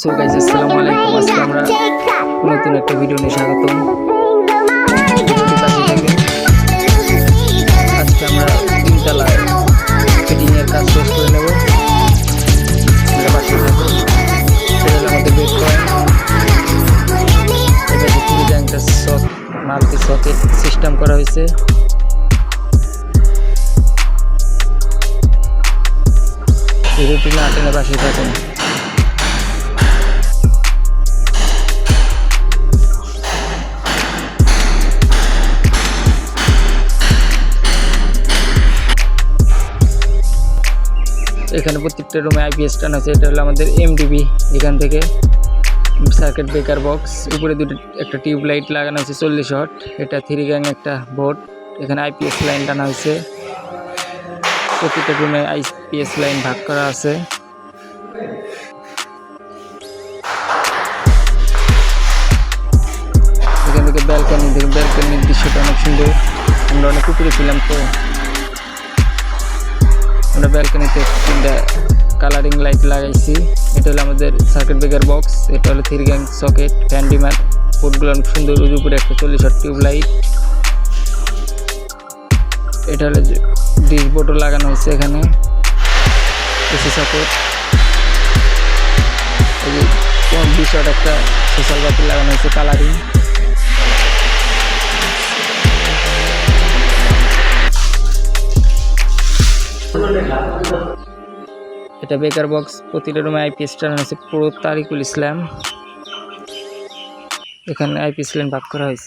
So guys আসসালামু আলাইকুম। আজকে আমরা নতুন একটা ভিডিও নিয়ে স্বাগতম। আজকে আমরা তিনতলায় ফিটিং এর কাজ শেষ করে নেব। মাল্টি সকেট সিস্টেম করা হয়েছে। ভিডিওটি না টেনে বাসায় থাকুন এখানে প্রত্যেকটা রুমে আইপিএস টান আছে। এটা হলো আমাদের এমডিবি এখান থেকে সার্কিট ব্রেকার বক্স উপরে দুটো, একটা টিউব লাইট লাগানো হয়েছে চল্লিশ হট এটা থ্রি গ্যাং একটা বোর্ড এখানে আইপিএস লাইন টানা হয়েছে। প্রত্যেকটা রুমে আইপিএস লাইন ভাগ করা আছে। এখান থেকে ব্যালকনি থেকে ব্যালকনির দৃশ্যটা অনেক সুন্দর। আমরা অনেক উপরে ছিলাম তো। আমরা ব্যালকনিতে তিনটা কালারিং লাইট লাগাইছি। এটা হলো আমাদের সার্কিট ব্রেকার বক্স এটা হলো three gang socket fan dimmer অনেক সুন্দর ওর উপরে একটা চল্লিশ টিউব লাইট এটা হলো ডিস বোর্ডও লাগানো হয়েছে এখানে। এসি সকেট বিশ একটা সোশ্যাল বাতি লাগানো হয়েছে কালারিং এটা বেকার বক্স, প্রতিটা রুমে আইপি স্ট্যান্ড আছে, পুরো তারিকুল ইসলাম। এখানে আইপি স্ট্যান্ড ভাগ করা হয়েছে।